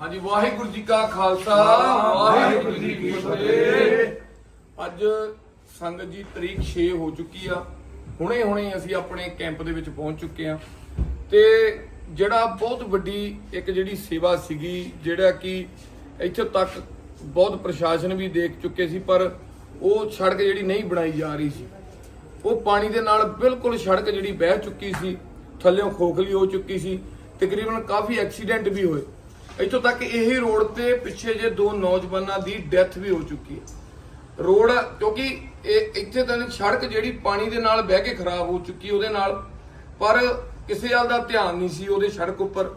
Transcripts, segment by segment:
ਹਾਂਜੀ ਵਾਹਿਗੁਰੂ ਜੀ ਕਾ ਖਾਲਸਾ ਵਾਹਿਗੁਰੂ ਜੀ ਕੀ ਫਤਿਹ। ਅੱਜ ਸੰਗਤ ਜੀ ਤਰੀਕ 6 ਹੋ ਚੁੱਕੀ ਆ। ਹੁਣੇ ਹੁਣੇ ਅਸੀਂ ਆਪਣੇ ਕੈਂਪ ਦੇ ਵਿੱਚ ਪਹੁੰਚ ਚੁੱਕੇ ਆ। ਤੇ ਜਿਹੜਾ ਬਹੁਤ ਵੱਡੀ ਇੱਕ ਜਿਹੜੀ ਸੇਵਾ ਸੀਗੀ ਜਿਹੜਾ ਕਿ ਇੱਥੇ ਤੱਕ ਬਹੁਤ ਪ੍ਰਸ਼ਾਸਨ ਵੀ ਦੇਖ ਚੁੱਕੇ ਸੀ ਪਰ ਉਹ ਸੜਕ ਜਿਹੜੀ ਨਹੀਂ ਬਣਾਈ ਜਾ ਰਹੀ ਸੀ। ਉਹ ਪਾਣੀ ਦੇ ਨਾਲ ਬਿਲਕੁਲ ਸੜਕ ਜਿਹੜੀ ਬਹਿ ਚੁੱਕੀ ਸੀ ਥੱਲਿਓਂ ਖੋਖਲੀ ਹੋ ਚੁੱਕੀ ਸੀ। ਤਕਰੀਬਨ ਕਾਫੀ ਐਕਸੀਡੈਂਟ ਵੀ ਹੋਏ। ਇੱਥੋਂ ਤੱਕ ਇਹੀ ਰੋਡ ਤੇ ਪਿੱਛੇ ਜੇ ਦੋ ਨੌਜਵਾਨਾਂ ਦੀ ਡੈਥ ਵੀ ਹੋ ਚੁੱਕੀ ਹੈ। ਰੋਡ, ਕਿਉਂਕਿ ਇਹ ਇੱਥੇ ਤਾਂ ਸੜਕ ਜਿਹੜੀ ਪਾਣੀ ਦੇ ਨਾਲ ਬਹਿ ਕੇ ਖਰਾਬ ਹੋ ਚੁੱਕੀ ਉਹਦੇ ਨਾਲ, ਪਰ ਕਿਸੇ ਹਾਲ ਦਾ ਧਿਆਨ ਨਹੀਂ ਸੀ ਉਹਦੇ ਸੜਕ ਉੱਪਰ।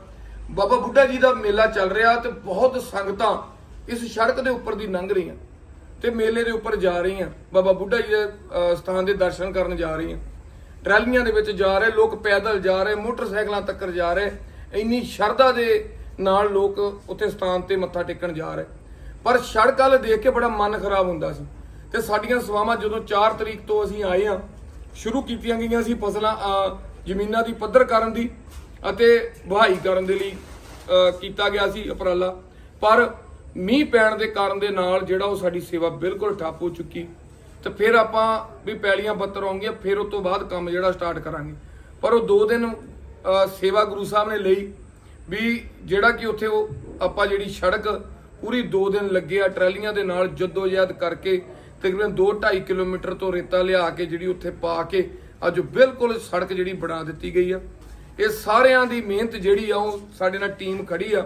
ਬਾਬਾ ਬੁੱਢਾ ਜੀ ਦਾ ਮੇਲਾ ਚੱਲ ਰਿਹਾ ਤੇ ਬਹੁਤ ਸੰਗਤਾਂ ਇਸ ਸੜਕ ਦੇ ਉੱਪਰ ਦੀ ਲੰਘ ਰਹੀਆਂ ਤੇ ਮੇਲੇ ਦੇ ਉੱਪਰ ਜਾ ਰਹੀਆਂ। ਬਾਬਾ ਬੁੱਢਾ ਜੀ ਦੇ ਸਥਾਨ ਦੇ ਦਰਸ਼ਨ ਕਰਨ ਜਾ ਰਹੀਆਂ। ਟਰਾਲੀਆਂ ਦੇ ਵਿੱਚ ਜਾ ਰਹੇ, ਲੋਕ ਪੈਦਲ ਜਾ ਰਹੇ, ਮੋਟਰਸਾਈਕਲਾਂ ਤੱਕ ਜਾ ਰਹੇ। ਇੰਨੀ ਸ਼ਰਧਾ ਦੇ ਨਾਲ ਲੋਕ ਉੱਥੇ ਸਥਾਨ ਤੇ ਮੱਥਾ ਟੇਕਣ ਜਾ ਰਹੇ। ਪਰ ਸੜਕ ਵਾਲ ਦੇਖ ਕੇ ਬੜਾ ਮਨ ਖਰਾਬ ਹੁੰਦਾ ਸੀ। ਤੇ ਸਾਡੀਆਂ ਸੇਵਾਵਾਂ ਜਦੋਂ 4 ਤਰੀਕ ਤੋਂ ਅਸੀਂ ਆਏ ਆ ਸ਼ੁਰੂ ਕੀਤੀਆਂ ਗਈਆਂ ਸੀ ਫਸਲਾਂ ਜ਼ਮੀਨਾਂ ਦੀ ਪੱਧਰ ਕਰਨ ਦੀ ਅਤੇ ਵਹਾਈ ਕਰਨ ਦੇ ਲਈ ਕੀਤਾ ਗਿਆ ਸੀ ਉਪਰਾਲਾ। ਪਰ ਮੀਂਹ ਪੈਣ ਦੇ ਕਾਰਨ ਦੇ ਨਾਲ ਜਿਹੜਾ ਉਹ ਸਾਡੀ ਸੇਵਾ ਬਿਲਕੁਲ ਠੱਪ ਹੋ ਚੁੱਕੀ। ਤੇ ਫਿਰ ਆਪਾਂ ਵੀ ਪੈਲੀਆਂ ਬੱਤਰ ਆਉਂਗੀਆਂ ਫਿਰ ਉਸ ਤੋਂ ਬਾਅਦ ਕੰਮ ਜਿਹੜਾ ਸਟਾਰਟ ਕਰਾਂਗੇ। ਪਰ ਉਹ 2 ਦਿਨ ਸੇਵਾ ਗੁਰੂ ਸਾਹਿਬ ਨੇ ਲਈ। ਵੀ ਜਿਹੜਾ ਕਿ ਉੱਥੇ ਉਹ ਆਪਾਂ ਜਿਹੜੀ ਸੜਕ ਪੂਰੀ 2 ਦਿਨ ਲੱਗੇ ਆ ਟਰਾਲੀਆਂ ਦੇ ਨਾਲ ਜਦੋਜਹਿਦ ਕਰਕੇ ਤਕਰੀਬਨ 2.5 ਕਿਲੋਮੀਟਰ ਤੋਂ ਰੇਤਾ ਲਿਆ ਕੇ ਜਿਹੜੀ ਉੱਥੇ ਪਾ ਕੇ ਅੱਜ ਬਿਲਕੁਲ ਸੜਕ ਜਿਹੜੀ ਬਣਾ ਦਿੱਤੀ ਗਈ ਆ। ਇਹ ਸਾਰਿਆਂ ਦੀ ਮਿਹਨਤ ਜਿਹੜੀ ਆ ਉਹ ਸਾਡੇ ਨਾਲ ਟੀਮ ਖੜੀ ਆ।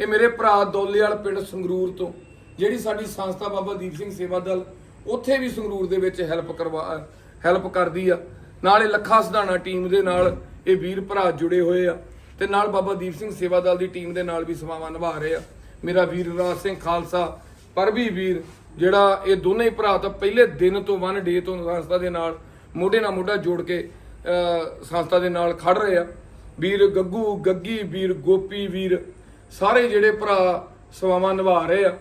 ਇਹ ਮੇਰੇ ਭਰਾ ਦੋਲੇਵਾਲ ਪਿੰਡ ਸੰਗਰੂਰ ਤੋਂ, ਜਿਹੜੀ ਸਾਡੀ ਸੰਸਥਾ ਬਾਬਾ ਦੀਪ ਸਿੰਘ ਸੇਵਾ ਦਲ, ਉੱਥੇ ਵੀ ਸੰਗਰੂਰ ਦੇ ਵਿੱਚ ਹੈਲਪ ਕਰਵਾ, ਹੈਲਪ ਕਰਦੀ ਆ। ਨਾਲੇ ਲੱਖਾ ਸਧਾਣਾ ਟੀਮ ਦੇ ਨਾਲ ਇਹ ਵੀਰ ਭਰਾ ਜੁੜੇ ਹੋਏ ਆ। ਤੇ ਨਾਲ ਬਾਬਾ ਦੀਪ ਸਿੰਘ ਸੇਵਾ ਦਲ ਦੀ ਟੀਮ ਦੇ ਨਾਲ ਵੀ ਸੇਵਾਵਾਂ ਨਿਭਾ ਰਹੇ ਆ। ਮੇਰਾ ਵੀਰ ਰਾਜ ਸਿੰਘ ਖਾਲਸਾ ਪਰਵੀ ਵੀਰ, ਜਿਹੜਾ ਇਹ ਦੋਨੇ ਹੀ ਭਰਾ ਤਾਂ ਪਹਿਲੇ ਦਿਨ ਤੋਂ ਵਨ ਡੇ ਤੋਂ ਸੰਸਥਾ ਦੇ ਨਾਲ ਮੋਢੇ ਨਾਲ ਮੋਢਾ ਜੋੜ ਕੇ ਸੰਸਥਾ ਦੇ ਨਾਲ ਖੜ ਰਹੇ ਆ। ਵੀਰ ਗੱਗੂ, ਗੱਗੀ, ਵੀਰ ਗੋਪੀ, ਵੀਰ ਸਾਰੇ ਜਿਹੜੇ ਭਰਾ ਸੇਵਾਵਾਂ ਨਿਭਾ ਰਹੇ ਆ।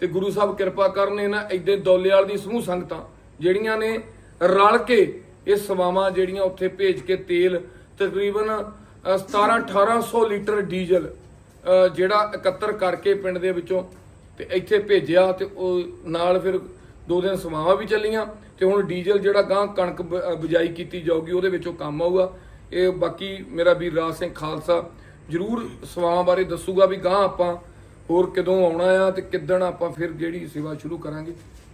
ਤੇ ਗੁਰੂ ਸਾਹਿਬ ਕਿਰਪਾ ਕਰਨ ਇਹਨਾਂ ਐਡੇ ਦੌਲੇਵਾਲ ਦੀ ਸਮੂਹ ਸੰਗਤਾਂ ਜਿਹੜੀਆਂ ਨੇ ਰਲ ਕੇ ਇਹ ਸੇਵਾਵਾਂ ਜਿਹੜੀਆਂ ਉੱਥੇ ਭੇਜ ਕੇ ਤੇਲ ਤਕਰੀਬਨ 17 1800 ਲੀਟਰ ਡੀਜ਼ਲ ਜਿਹੜਾ ਇਕੱਤਰ ਕਰਕੇ ਪਿੰਡ ਦੇ ਵਿੱਚੋਂ ਤੇ ਇੱਥੇ ਭੇਜਿਆ ਤੇ ਉਹ ਨਾਲ ਫਿਰ ਦੋ ਦਿਨ ਸੇਵਾਵਾਂ ਵੀ ਚੱਲੀਆਂ ਤੇ ਹੁਣ ਡੀਜ਼ਲ ਜਿਹੜਾ ਗਾਂ ਕਣਕ ਬਿਜਾਈ ਕੀਤੀ ਜਾਊਗੀ ਉਹਦੇ ਵਿੱਚੋਂ ਕੰਮ ਆਊਗਾ। ਇਹ ਬਾਕੀ ਮੇਰਾ ਵੀਰ ਰਾਜ ਸਿੰਘ ਖਾਲਸਾ ਜਰੂਰ ਸੇਵਾਵਾਂ ਬਾਰੇ ਦੱਸੂਗਾ ਵੀ ਗਾਂ ਆਪਾਂ ਹੋਰ ਕਦੋਂ ਆਉਣਾ ਆ ਤੇ ਕਿੱਦਣ ਆਪਾਂ ਫਿਰ ਜਿਹੜੀ ਸੇਵਾ ਸ਼ੁਰੂ ਕਰਾਂਗੇ।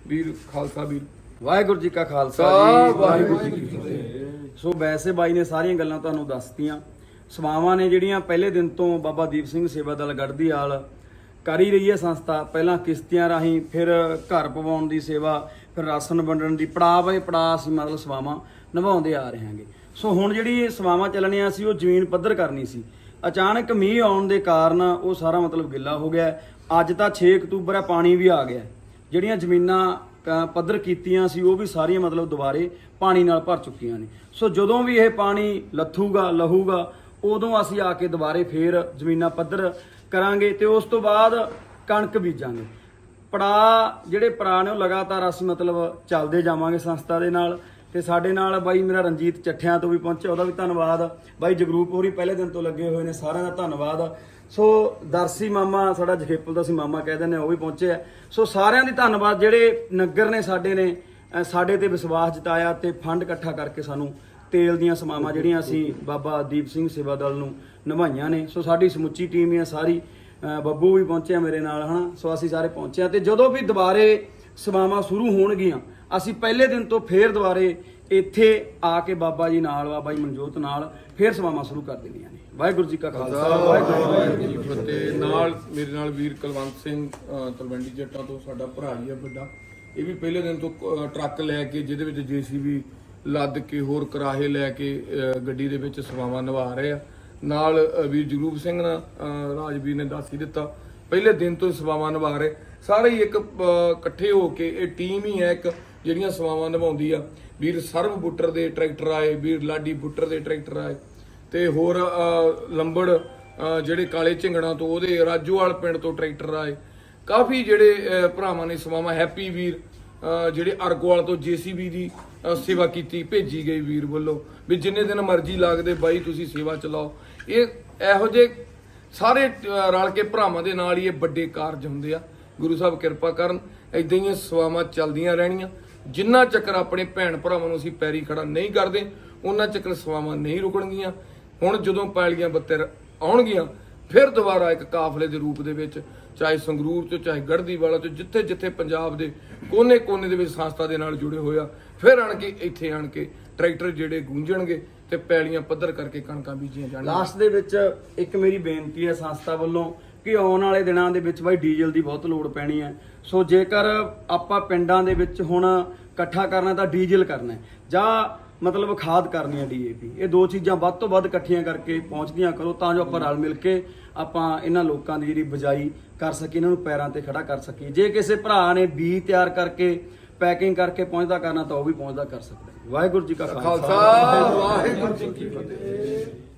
ਵੀਰ ਖਾਲਸਾ ਵੀਰ। ਵਾਹਿਗੁਰੂ ਜੀ ਕਾ ਖਾਲਸਾ ਜੀ। ਵਾਹਿਗੁਰੂ ਜੀ ਕੀ ਫਤਿਹ ਸੋ ਵੈਸੇ ਬਾਈ ਨੇ ਸਾਰੀਆਂ ਗੱਲਾਂ ਤੁਹਾਨੂੰ ਦੱਸਤੀਆਂ। ਸਵਾਵਾਂ ਨੇ ਜਿਹੜੀਆਂ ਪਹਿਲੇ ਦਿਨ ਤੋਂ ਬਾਬਾ ਦੀਪ ਸਿੰਘ ਸੇਵਾ ਦਲ ਗੜਦੀ ਆਲ ਕਰ ਹੀ ਰਹੀ ਹੈ ਸੰਸਥਾ। ਪਹਿਲਾਂ ਕਿਸ਼ਤੀਆਂ ਰਾਹੀਂ, ਫਿਰ ਘਰ ਪਵਾਉਣ ਦੀ ਸੇਵਾ, ਫਿਰ ਰਾਸ਼ਨ ਵੰਡਣ ਦੀ, ਪੜਾਅ ਬਾਏ ਪੜਾਅ ਅਸੀਂ ਮਤਲਬ ਸੇਵਾਵਾਂ ਨਿਭਾਉਂਦੇ ਆ ਰਹੇ ਹਾਂਗੇ। ਸੋ ਹੁਣ ਜਿਹੜੀ ਸੇਵਾਵਾਂ ਚੱਲਣੀਆਂ ਸੀ, ਉਹ ਜ਼ਮੀਨ ਪੱਧਰ ਕਰਨੀ ਸੀ। ਅਚਾਨਕ ਮੀਂਹ ਆਉਣ ਦੇ ਕਾਰਨ ਉਹ ਸਾਰਾ ਮਤਲਬ ਗਿੱਲਾ ਹੋ ਗਿਆ। ਅੱਜ ਤਾਂ 6 ਅਕਤੂਬਰ ਹੈ ਪਾਣੀ ਵੀ ਆ ਗਿਆ। ਜਿਹੜੀਆਂ ਜ਼ਮੀਨਾਂ ਪੱਧਰ ਕੀਤੀਆਂ ਸੀ, ਉਹ ਵੀ ਸਾਰੀਆਂ ਮਤਲਬ ਦੁਬਾਰੇ ਪਾਣੀ ਨਾਲ ਭਰ ਚੁੱਕੀਆਂ ਨੇ। ਸੋ ਜਦੋਂ ਵੀ ਇਹ ਪਾਣੀ ਲੱਥੂਗਾ, ਲਹੂਗਾ ਉਦੋਂ ਅਸੀਂ ਆ ਕੇ ਦੁਬਾਰੇ ਫੇਰ ਜ਼ਮੀਨਾਂ ਪੱਧਰ ਕਰਾਂਗੇ ਤੇ ਉਸ ਤੋਂ ਬਾਅਦ ਕਣਕ ਬੀਜਾਂਗੇ। ਪੜਾ ਜਿਹੜੇ ਪੜਾ ਨੇ ਉਹ ਲਗਾਤਾਰ ਅਸੀਂ ਮਤਲਬ ਚੱਲਦੇ ਜਾਵਾਂਗੇ ਸੰਸਥਾ ਦੇ ਨਾਲ ਤੇ ਸਾਡੇ ਨਾਲ ਬਾਈ ਮੇਰਾ ਰਣਜੀਤ ਚੱਠਿਆਂ ਤੋਂ ਵੀ ਪਹੁੰਚਿਆ ਉਹਦਾ ਵੀ ਧੰਨਵਾਦ। ਬਾਈ ਜਗਰੂਪ ਹੋਰੀ ਪਹਿਲੇ ਦਿਨ ਤੋਂ ਲੱਗੇ ਹੋਏ ਨੇ ਸਾਰਿਆਂ ਦਾ ਧੰਨਵਾਦ। ਸੋ ਦਰਸੀ ਮਾਮਾ ਸਾਡਾ ਜਹੇਪਲ ਦਾ ਅਸੀਂ ਮਾਮਾ ਕਹਿ ਦਿੰਦੇ ਆ, ਉਹ ਵੀ ਪਹੁੰਚਿਆ। ਸੋ ਸਾਰਿਆਂ ਦੀ ਧੰਨਵਾਦ ਜਿਹੜੇ ਨਗਰ ਨੇ ਸਾਡੇ ਨੇ ਸਾਡੇ ਤੇ ਵਿਸ਼ਵਾਸ ਜਤਾਇਆ ਤੇ ਫੰਡ ਇਕੱਠਾ ਕਰਕੇ ਸਾਨੂੰ ਤੇਲ ਦੀਆਂ ਸਮਾਵਾਂ ਜਿਹੜੀਆਂ ਅਸੀਂ ਬਾਬਾ ਦੀਪ ਸਿੰਘ ਸੇਵਾ ਦਲ ਨੂੰ ਨਿਭਾਈਆਂ ਨੇ। ਸੋ ਸਾਡੀ ਸਮੁੱਚੀ ਟੀਮ ਹੀ ਆ ਸਾਰੀ। ਬੱਬੂ ਵੀ ਪਹੁੰਚਿਆ ਮੇਰੇ ਨਾਲ ਹਨਾ? ਸੋ ਅਸੀਂ ਸਾਰੇ ਪਹੁੰਚੇ ਆ ਤੇ ਜਦੋਂ ਵੀ ਦੁਬਾਰੇ ਸੇਵਾਵਾਂ ਸ਼ੁਰੂ ਹੋਣਗੀਆਂ ਅਸੀਂ ਪਹਿਲੇ ਦਿਨ ਤੋਂ ਫੇਰ ਦੁਬਾਰੇ ਇੱਥੇ ਆ ਕੇ ਬਾਬਾ ਜੀ ਨਾਲ ਬਾਬਾ ਜੀ ਮਨਜੋਤ ਨਾਲ ਫੇਰ ਸੇਵਾਵਾਂ ਸ਼ੁਰੂ ਕਰ ਦੇਣੀਆਂ ਨੇ। ਵਾਹਿਗੁਰੂ ਜੀ ਕਾ ਖਾਲਸਾ ਵਾਹਿਗੁਰੂ ਜੀ ਕੀ ਫਤਿਹ। ਨਾਲ ਮੇਰੇ ਨਾਲ ਵੀਰ ਕੁਲਵੰਤ ਸਿੰਘ ਤਲਵੰਡੀ ਜੱਟਾਂ ਤੋਂ ਸਾਡਾ ਭਰਾ ਹੀ ਆ ਵੱਡਾ। ਇਹ ਵੀ ਪਹਿਲੇ ਦਿਨ ਤੋਂ ਟਰੱਕ ਲੈ ਕੇ ਜਿਹਦੇ ਵਿੱਚ ਜੀਸੀਬੀ ਲੱਦ ਕੇ ਹੋਰ ਕਰਾਹੇ ਲੈ ਕੇ ਗੱਡੀ ਦੇ ਵਿੱਚ ਸੇਵਾਵਾਂ ਨਿਭਾ ਰਹੇ ਆ। ਨਾਲ ਵੀਰ ਜਗਰੂਪ ਸਿੰਘ ਨਾ ਰਾਜਵੀਰ ਨੇ ਦੱਸ ਹੀ ਦਿੱਤਾ, ਪਹਿਲੇ ਦਿਨ ਤੋਂ ਹੀ ਸੇਵਾਵਾਂ ਨਿਭਾ ਰਹੇ। ਸਾਰੇ ਹੀ ਇੱਕ ਇਕੱਠੇ ਹੋ ਕੇ ਇਹ ਟੀਮ ਹੀ ਹੈ ਇੱਕ, ਜਿਹੜੀਆਂ ਸੇਵਾਵਾਂ ਨਿਭਾਉਂਦੀ ਆ। ਵੀਰ ਸਰਵ ਬੁੱਟਰ ਦੇ ਟਰੈਕਟਰ ਆਏ, ਵੀਰ ਲਾਡੀ ਬੁੱਟਰ ਦੇ ਟਰੈਕਟਰ ਆਏ, ਤੇ ਹੋਰ ਲੰਬੜ ਜਿਹੜੇ ਕਾਲੇ ਝਿੰਗੜਾਂ ਤੋਂ ਉਹਦੇ ਰਾਜੂਵਾਲ ਪਿੰਡ ਤੋਂ ਟਰੈਕਟਰ ਆਏ। ਕਾਫੀ ਜਿਹੜੇ ਭਰਾਵਾਂ ਨੇ ਸੇਵਾਵਾਂ, ਹੈਪੀ ਵੀਰ ਜਿਹੜੇ ਅਰਗੋਵਾਲ ਤੋਂ ਜੀਸੀਬੀ ਦੀ ਸੇਵਾ ਕੀਤੀ, ਭੇਜੀ ਗਈ ਵੀਰ ਵੱਲੋਂ, ਵੀ ਜਿੰਨੇ ਦਿਨ ਮਰਜ਼ੀ ਲੱਗਦੇ ਬਾਈ ਤੁਸੀਂ ਸੇਵਾ ਚਲਾਓ। ਇਹ ਇਹੋ ਜਿਹੇ ਸਾਰੇ ਰਲ ਕੇ ਭਰਾਵਾਂ ਦੇ ਨਾਲ ਹੀ ਇਹ ਵੱਡੇ ਕਾਰਜ ਹੁੰਦੇ ਆ। ਗੁਰੂ ਸਾਹਿਬ ਕਿਰਪਾ ਕਰਨ ਇਦਾਂ ਹੀ ਸੇਵਾਵਾਂ ਚੱਲਦੀਆਂ ਰਹਿਣੀਆਂ। ਜਿੰਨਾ ਚੱਕਰ ਆਪਣੇ ਭੈਣ ਭਰਾਵਾਂ ਨੂੰ ਅਸੀਂ ਪੈਰੀ ਖੜਾ ਨਹੀਂ ਕਰਦੇ, ਉਹਨਾਂ ਚੱਕਰ ਸੇਵਾਵਾਂ ਨਹੀਂ ਰੁਕਣਗੀਆਂ। ਹੁਣ ਜਦੋਂ ਪਾਲੀਆਂ ਬੱਤਰ ਆਉਣਗੀਆਂ ਫਿਰ ਦੁਬਾਰਾ ਇੱਕ ਕਾਫਲੇ ਦੇ ਰੂਪ ਦੇ ਵਿੱਚ, ਚਾਹੇ ਸੰਗਰੂਰ ਤੋਂ, ਚਾਹੇ ਗੜਦੀਵਾਲਾ ਤੋਂ, ਜਿੱਥੇ ਜਿੱਥੇ ਪੰਜਾਬ ਦੇ ਕੋਨੇ-ਕੋਨੇ ਦੇ ਵਿੱਚ ਸੰਸਥਾ ਦੇ ਨਾਲ ਜੁੜੇ ਹੋਇਆ ਫਿਰ ਆਣ ਕੇ ਇੱਥੇ ਆਣ ਕੇ ਟਰੈਕਟਰ ਜਿਹੜੇ ਗੂੰਜਣਗੇ ਤੇ ਪੈਲੀਆਂ ਪੱਧਰ ਕਰਕੇ ਕਣਕਾਂ ਬੀਜੀਆਂ ਜਾਣਗੀਆਂ। ਲਾਸਟ ਦੇ ਵਿੱਚ ਇੱਕ ਮੇਰੀ ਬੇਨਤੀ ਹੈ ਸੰਸਥਾ ਵੱਲੋਂ ਕਿ ਆਉਣ ਵਾਲੇ ਦਿਨਾਂ ਦੇ ਵਿੱਚ ਬਾਈ ਡੀਜ਼ਲ ਦੀ ਬਹੁਤ ਲੋੜ ਪੈਣੀ ਹੈ। ਸੋ ਜੇਕਰ ਆਪਾਂ ਪਿੰਡਾਂ ਦੇ ਵਿੱਚ ਹੁਣ ਇਕੱਠਾ ਕਰਨਾ ਤਾਂ ਡੀਜ਼ਲ ਕਰਨਾ ਜਾਂ ਮਤਲਬ ਖਾਦ ਕਰਨੀ ਹੈ ਡੀਏਪੀ ਇਹ ਦੋ ਚੀਜ਼ਾਂ ਵੱਧ ਤੋਂ ਵੱਧ ਇਕੱਠੀਆਂ ਕਰਕੇ ਪਹੁੰਚਦੀਆਂ ਕਰੋ ਤਾਂ ਜੋ ਆਪਾਂ ਰਲ ਮਿਲ ਕੇ ਆਪਾਂ ਇਹਨਾਂ ਲੋਕਾਂ ਦੀ ਜਿਹੜੀ ਬਜਾਈ ਕਰ ਸਕੀਏ, ਇਹਨਾਂ ਨੂੰ ਪੈਰਾਂ ਤੇ ਖੜਾ ਕਰ ਸਕੀਏ। ਜੇ ਕਿਸੇ ਭਰਾ ਨੇ ਬੀ ਤਿਆਰ ਕਰਕੇ, ਪੈਕਿੰਗ ਕਰਕੇ ਪਹੁੰਚਦਾ ਕਰਨਾ ਤਾਂ ਉਹ ਵੀ ਪਹੁੰਚਦਾ ਕਰ ਸਕਦਾ। ਵਾਹਿਗੁਰੂ ਜੀ ਕਾ ਖਾਲਸਾ। ਵਾਹਿਗੁਰੂ ਜੀ ਕੀ ਫਤਿਹ।